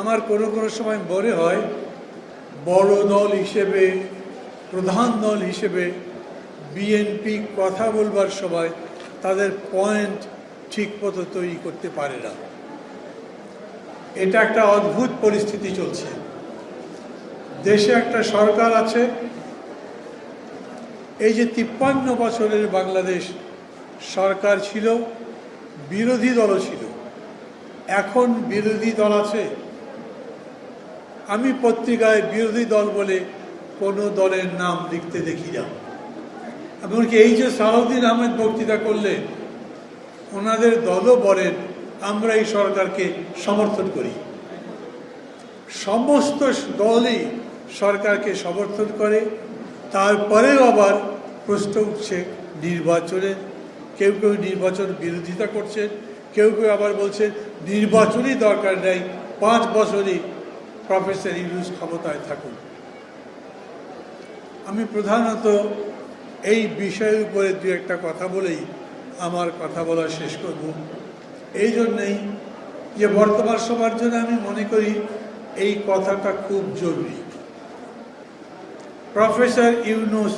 আমার কোনো কোনো সময় মনে হয় বড় দল হিসেবে, প্রধান দল হিসেবে বিএনপি কথা বলবার সময় তাদের পয়েন্ট ঠিক মতো তৈরি করতে পারে না। এটা একটা অদ্ভুত পরিস্থিতি চলছে। দেশে একটা সরকার আছে, এই যে তিপ্পান্ন বছরের বাংলাদেশ সরকার ছিল, বিরোধী দলও ছিল। এখন বিরোধী দল আছে আমি পত্রিকায় বিরোধী দল বলে কোনো দলের নাম লিখতে দেখি না। এমনকি এই যে সালাউদ্দিন আহমেদ বক্তৃতা করলেন, ওনাদের দলও বলেন, আমরা এই সরকারকে সমর্থন করি। সমস্ত দলই সরকারকে সমর্থন করে। তারপরেও আবার প্রশ্ন উঠছে নির্বাচনে। কেউ কেউ নির্বাচন বিরোধিতা করছেন, কেউ কেউ আবার বলছেন নির্বাচনই দরকার নেই, পাঁচ বছরই প্রফেসর ইউনুস ক্ষমতায় থাকুন। আমি প্রধানত এই বিষয়ের উপরে দু একটা কথা বলেই আমার কথা বলা শেষ করব। এই জন্যেই যে বর্তমান সবার জন্য আমি মনে করি এই কথাটা খুব জরুরি। প্রফেসর ইউনুস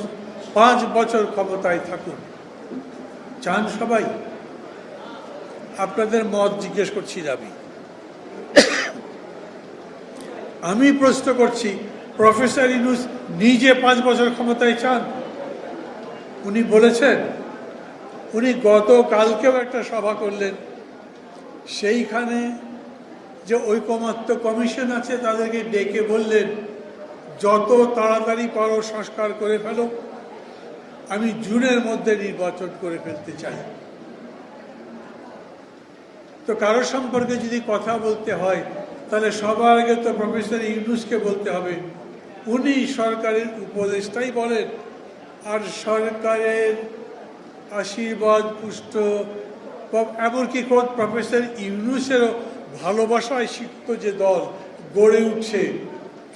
পাঁচ বছর ক্ষমতায় থাকুন। চান সবাই? আপনাদের মত জিজ্ঞেস করছি আমি। আমি প্রশ্ন করছি, প্রফেসর ইউনুস নিজে পাঁচ বছর ক্ষমতায় চান? উনি বলেছেন, উনি গতকালকেও একটা সভা করলেন। সেইখানে যে ঐকমত্য কমিশন আছে, তাদেরকে ডেকে বললেন, যত তাড়াতাড়ি পারো সংস্কার করে ফেলো। আমি জুনের মধ্যে নির্বাচন করে ফেলতে চাই। তো কারও সম্পর্কে যদি কথা বলতে হয় তাহলে সবার আগে তো প্রফেসর ইউনুসকে বলতে হবে। উনি সরকারের উপদেষ্টাই বলেন, আর সরকারের আশীর্বাদ, পুষ্ট এমনকি কোন প্রফেসর ইউনুসেরও ভালোবাসায় সিক্ত যে দল গড়ে উঠছে,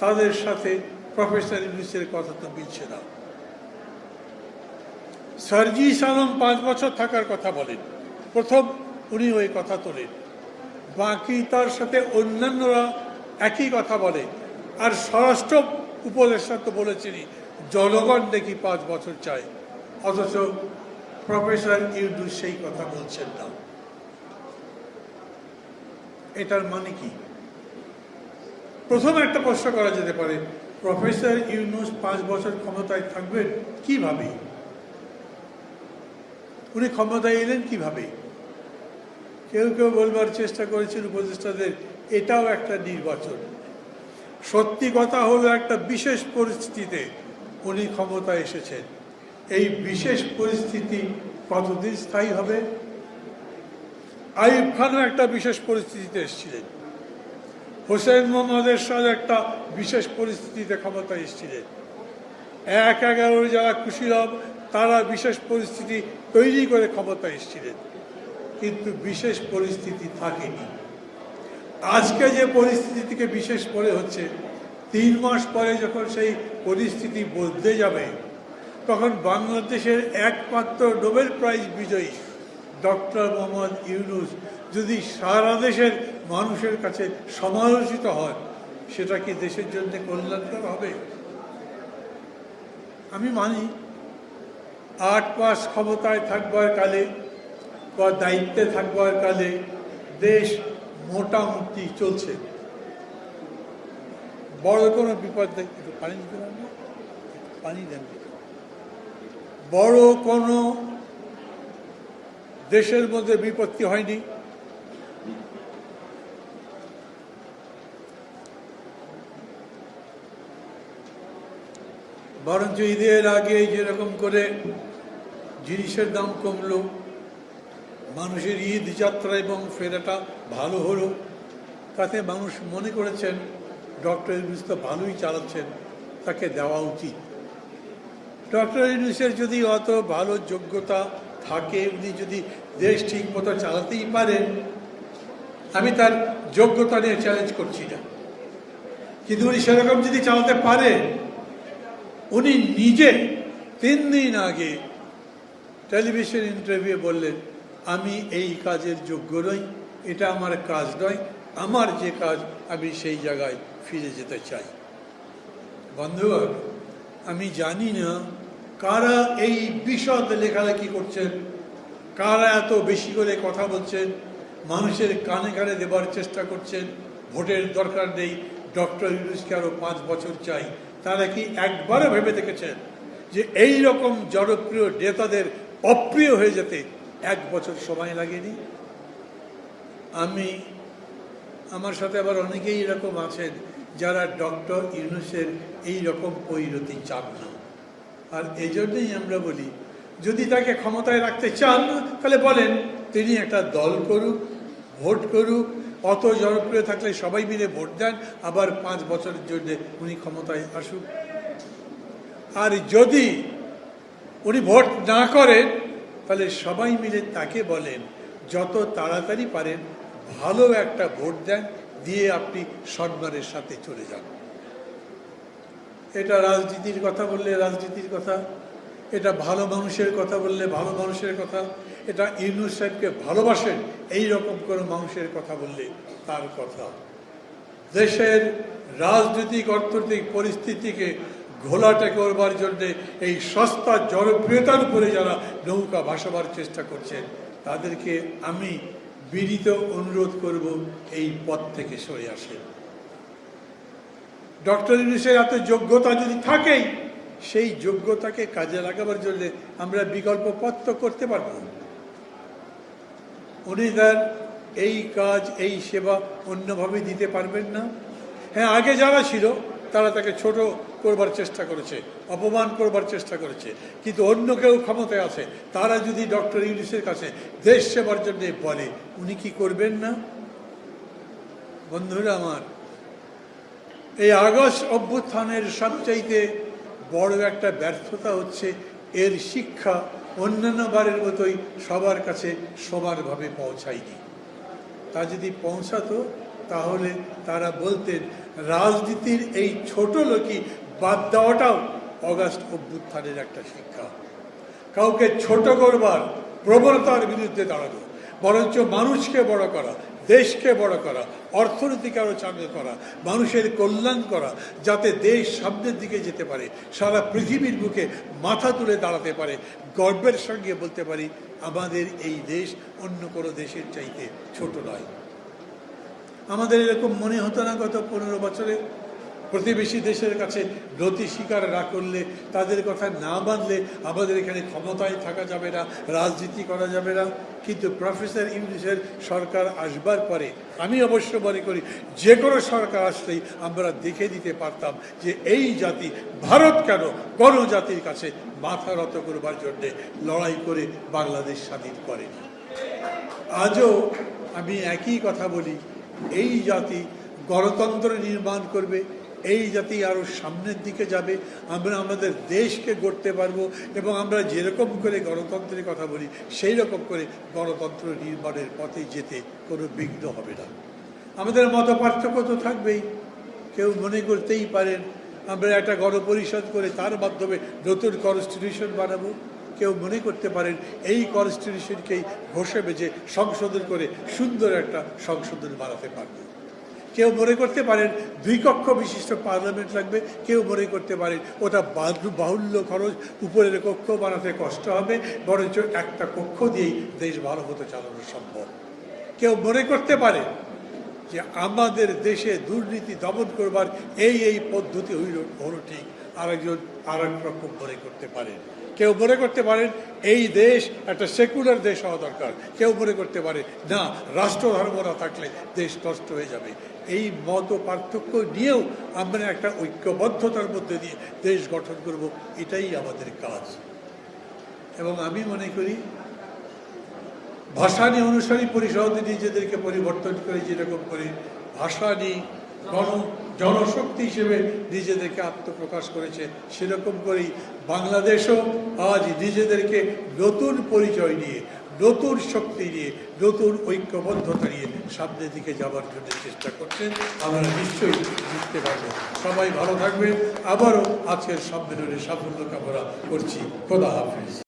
তাদের সাথে প্রফেসর ইউনুসের কথা তো মিলছে না। সার্জিস আলম পাঁচ বছর থাকার কথা বলেন। প্রথম উনি ওই কথা তোলেন। বাকি তার সাথে অন্যান্যরা একই কথা বলে। আর স্বরাষ্ট্র উপদেষ্টা তো বলেছেনই, জনগণ দেখি পাঁচ বছর চায়। অথচ প্রফেসর ইউডু সেই কথা বলছেন না। এটার মানে কি? প্রথম একটা প্রশ্ন করা যেতে পারে, প্রফেসর ইউনুস পাঁচ বছর ক্ষমতায় থাকবেন কীভাবে? উনি ক্ষমতায় এলেন কীভাবে? কেউ কেউ বলবার চেষ্টা করেছেন উপদেষ্টাদের, এটাও একটা নির্বাচন। সত্যি কথা হলো একটা বিশেষ পরিস্থিতিতে উনি ক্ষমতা এসেছেন। এই বিশেষ পরিস্থিতি কতদিন স্থায়ী হবে? আইব খানও একটা বিশেষ পরিস্থিতিতে এসেছিলেন। হোসেন মোহাম্মদের সাথে একটা বিশেষ পরিস্থিতিতে ক্ষমতা এসেছিলেন। এক এগারোর যারা কুশীলভ তারা বিশেষ পরিস্থিতি তৈরি করে ক্ষমতা এসেছিলেন। কিন্তু বিশেষ পরিস্থিতি থাকেনি। আজকে যে পরিস্থিতি থেকে বিশেষ পরে হচ্ছে, তিন মাস পরে যখন সেই পরিস্থিতি বদলে যাবে, তখন বাংলাদেশের একমাত্র নোবেল প্রাইজ বিজয়ী ডক্টর মোহাম্মদ ইউনুস যদি সারা দেশের মানুষের কাছে সমালোচিত হয়, সেটা কি দেশের জন্য কল্যাণকর হবে? আমি মানি, আট মাস ক্ষমতায় থাকবার কালে বা দায়িত্বে থাকবার কালে দেশ মোটামুটি চলছে। বড় কোনো বিপদ একটু পানি দিতে? পানি দেন। বড় কোনো দেশের মধ্যে বিপত্তি হয়নি। বরঞ্চ ঈদের আগে যেরকম করে জিনিসের দাম কমলো মানুষের ঈদ যাত্রা এবং ফেরাটা ভালো হলো। তাতে মানুষ মনে করেছেন, ডক্টর ইউনুস তো ভালোই চালাচ্ছেন, তাকে দেওয়া উচিত। ডক্টর ইউনুসের যদি অত ভালো যোগ্যতা থাকে, উনি যদি দেশ ঠিক মতো চালাতেই পারেন, আমি তার যোগ্যতা নিয়ে চ্যালেঞ্জ করছি না। কিন্তু উনি সেরকম যদি চালাতে পারেন উনি নিজে তিন দিন আগে টেলিভিশন ইন্টারভিউ বললেন আমি এই কাজের যোগ্য নই, এটা আমার কাজ নয়, আমার যে কাজ, আমি সেই জায়গায় ফিরে যেতে চাই। বন্ধুগণ, আমি জানি না কারা এই বিশদ লেখালেখি করছেন, কারা এত বেশি করে কথা বলছেন, মানুষের কানে কানে দেবার চেষ্টা করছেন, ভোটের দরকার নেই, ডক্টর ইউনুসকে আরও পাঁচ বছর চাই, তারা কি একবারও ভেবে দেখেছেন যে এই রকম জনপ্রিয় নেতাদের অপ্রিয় হয়ে যেতে এক বছর সময় লাগেনি। আমি, আমার সাথে আবার অনেকেই এরকম আছেন যারা ডক্টর ইউনুসের এই রকম পরিণতি চান না। আর এই জন্যই আমরা বলি, যদি তাকে ক্ষমতায় রাখতে চান, তাহলে বলেন তিনি একটা দল করুক, ভোট করুক, অত জনপ্রিয় থাকলে সবাই মিলে ভোট দেন, আবার পাঁচ বছরের জন্য উনি ক্ষমতায় আসুক। আর যদি উনি ভোট না করেন তাহলে সবাই মিলে তাকে বলেন, যত তাড়াতাড়ি পারেন, ভালো একটা ভোট দেন, দিয়ে আপনি সম্মানের সাথে চলে যান। এটা রাজনীতির কথা বললে রাজনীতির কথা, এটা ভালো মানুষের কথা বললে ভালো মানুষের কথা, এটা ইউনুস সাহেবকে ভালোবাসেন, এই রকম কোনো মানুষের কথা বললে তার কথা। দেশের রাজনৈতিক, অর্থনৈতিক পরিস্থিতিকে ঘোলাটে করবার জন্যে এই সস্তা জনপ্রিয়তার উপরে যারা নৌকা ভাসাবার চেষ্টা করছেন, তাদেরকে আমি বিনীত অনুরোধ করব এই পথ থেকে সরে আসেন। ডক্টর ইউনুসের এত যোগ্যতা যদি থাকেই, সেই যোগ্যতাকে কাজে লাগাবার জন্য আমরা বিকল্প পথ তো করতে পারব। উনি তার এই কাজ, এই সেবা অন্যভাবে দিতে পারবেন না। হ্যাঁ আগে যারা ছিল, তারা তাকে ছোট করবার চেষ্টা করেছে, অপমান করবার চেষ্টা করেছে, কিন্তু অন্য কেউ ক্ষমতায় আছে, তারা যদি ডক্টর ইউনুসের কাছে দেশ সেবার জন্য বলে, উনি কি করবেন না? বন্ধুরা আমার, এই আগস্ট অভ্যুত্থানের সবচাইতে বড় একটা ব্যর্থতা হচ্ছে, এর শিক্ষা অন্যান্য বারের মতোই সবার কাছে সমানভাবে পৌঁছায়নি। তা যদি পৌঁছাতো, তাহলে তারা বলতেন, রাজনীতির এই ছোট লোকই বাদ দেওয়াটাও অগাস্ট অভ্যুত্থানের একটা শিক্ষা। কাউকে ছোট করবার প্রবণতার বিরুদ্ধে দাঁড়ানো, বরঞ্চ মানুষকে বড় করা, দেশকে বড় করা, অর্থনীতিকে আরও চাঙ্গা করা, মানুষের কল্যাণ করা, যাতে দেশ সামনের দিকে যেতে পারে, সারা পৃথিবীর বুকে মাথা তুলে দাঁড়াতে পারে, গর্বের সঙ্গে বলতে পারি, আমাদের এই দেশ অন্য কোনো দেশের চাইতে ছোট নয়। আমাদের এরকম মনে হতো না গত পনেরো বছরে? প্রতিবেশী দেশের কাছে নতি স্বীকার না করলে, তাদের কথা না মানলে আমাদের এখানে ক্ষমতায় থাকা যাবে না, রাজনীতি করা যাবে না। কিন্তু প্রফেসর ইংলিশের সরকার আসবার পরে আমি অবশ্য মনে করি, যে কোনো সরকার আসলেই আমরা দেখে দিতে পারতাম যে এই জাতি ভারত কেন কোনো জাতির কাছে মাথা রত করবার জন্যে লড়াই করে বাংলাদেশ স্বাধীন করেনি আজও আমি একই কথা বলি, এই জাতি গণতন্ত্র নির্মাণ করবে এই জাতি আরও সামনের দিকে যাবে, আমরা আমাদের দেশকে গড়তে পারব এবং আমরা যেরকম করে গণতন্ত্রের কথা বলি, সেই রকম করে গণতন্ত্র নির্মাণের পথে যেতে কোনো বিঘ্ন হবে না। আমাদের মত পার্থক্য তো থাকবেই। কেউ মনে করতেই পারেন, আমরা একটা গণপরিষদ করে তার মাধ্যমে নতুন কনস্টিটিউশন বানাবো। কেউ মনে করতে পারেন, এই কনস্টিটিউশনকেই ঘষে বেজে সংশোধন করে সুন্দর একটা সংশোধন বানাতে পারবে। কেউ মনে করতে পারেন দুই কক্ষ বিশিষ্ট পার্লামেন্ট লাগবে, কেউ মনে করতে পারেন ওটা বাহু- বাহুল্য খরচ, উপরের কক্ষ বানাতে কষ্ট হবে, বরঞ্চ একটা কক্ষ দিয়েই দেশ ভালো মতো চালানো সম্ভব। কেউ মনে করতে পারে যে আমাদের দেশে দুর্নীতি দমন করবার এই এই পদ্ধতি হইল হলো ঠিক, আরেকজন আর এক রকম মনে করতে পারেন। কেউ মনে করতে পারেন এই দেশ একটা সেকুলার দেশ হওয়া দরকার। কেউ মনে করতে পারে, না রাষ্ট্রধর্ম না থাকলে দেশ নষ্ট হয়ে যাবে। এই মত পার্থক্য নিয়েও আমরা একটা ঐক্যবদ্ধতার মধ্যে দিয়ে দেশ গঠন করব, এটাই আমাদের কাজ। এবং আমি মনে করি, ভাষা নিয়ে অনুসারী পরিষদ নিজেদেরকে পরিবর্তন করে যেরকম করে ভাষানী গণ জনশক্তি হিসেবে নিজেদেরকে আত্মপ্রকাশ করেছে। সেরকম করেই বাংলাদেশও আজ নিজেদেরকে নতুন পরিচয় নিয়ে, নতুন শক্তি নিয়ে, নতুন ঐক্যবদ্ধতা নিয়ে সামনের দিকে যাবার জন্য চেষ্টা করছেন। আমরা নিশ্চয়ই জিততে পারব সবাই ভালো থাকবেন। আবারও আজকের সম্মেলনে সাফল্য কামনা করছি। খোদা হাফিজ।